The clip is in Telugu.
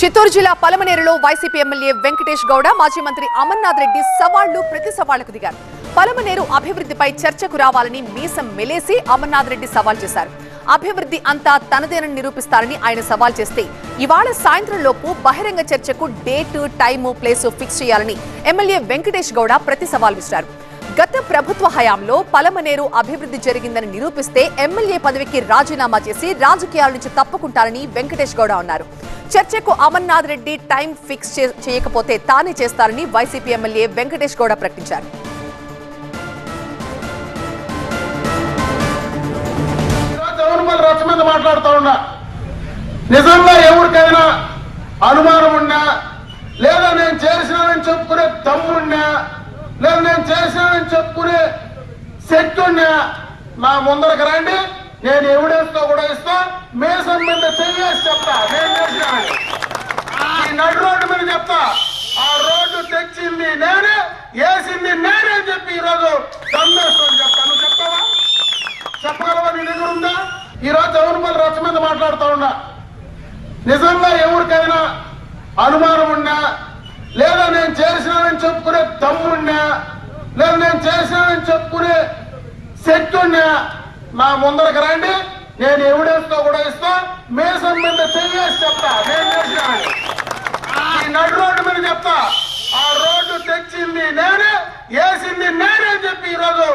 చిత్తూరు జిల్లా పలమనేరులో వైసీపీ ఎమ్మెల్యే వెంకటేష్ గౌడ మాజీ మంత్రి అమర్నాథ్ రెడ్డి సవాళ్ళు ప్రతి సవాళ్ళకు దిగారు. పలమనేరు అభివృద్ధిపై చర్చకు రావాలని మీసం మెలేసి అమర్నాథ్ రెడ్డి సవాల్ చేశారు. అభివృద్ధి అంతా తనదేనని నిరూపిస్తారని ఆయన సవాల్ చేస్తే ఇవాళ సాయంత్రం లోపు బహిరంగ చర్చకు డేటు టైము ప్లేసు ఫిక్స్ చేయాలని ఎమ్మెల్యే వెంకటేష్ గౌడ ప్రతి సవాల్ విసిరారు. గత ప్రభుత్వ హయాంలో పలమనేరు అభివృద్ధి జరిగిందని నిరూపిస్తే ఎమ్మెల్యే పదవికి రాజీనామా చేసి రాజకీయాల నుంచి తప్పుకుంటారని వెంకటేష్ గౌడ అన్నారు. చర్చకు అమర్నాథ్ రెడ్డి టైం ఫిక్స్ చేయకపోతే తానే చేస్తారని వైసీపీ ఎమ్మెల్యే వెంకటేష్ గౌడ ప్రకటించారు. మాట్లాడుతూ ఉన్నా? నిజంగా ఎవరికైనా అనుమానం ఉన్నా? లేదా నేను చేసినానని చెప్పుకునే తమ్ముడినా లేదా నేను చేసినానని చెప్పుకునే శక్తి ఉన్నా? నా ముందరకు రండి నేను ఎవిడెన్స్తో కూడా ఇస్తా మేసం మీద తెలియజేసి చెప్తా నేను చేసినానని ఈ నడు రోడ్డు మీద చెప్తా ఆ రోడ్డు తెచ్చింది నేనే వేసింది నేనే చెప్పి ఈరోజు దమ్మేస్తాను చెప్తాను. నువ్వు చెప్తావా చెప్పగలవా? నీ దగ్గర ఉందా? ఈ రోజు రచ్చ మీద మాట్లాడుతూ ఉన్నా. నిజంగా ఎవరికైనా అనుమానం ఉన్నా లేదా నేను చేసినానని చెప్పుకునే తమ్ముడినా లేదా నేను చేసినానని చెప్పుకునే శక్తి ఉన్నా నా ముందరకు రండి. నేను ఎవిడెన్స్తో కూడా ఇస్తా. మేసం మీద తెలియజేసి చెప్తా. నేను చేసినానని. తెచ్చింది నేనే వేసింది నేనే చెప్పి ఈరోజు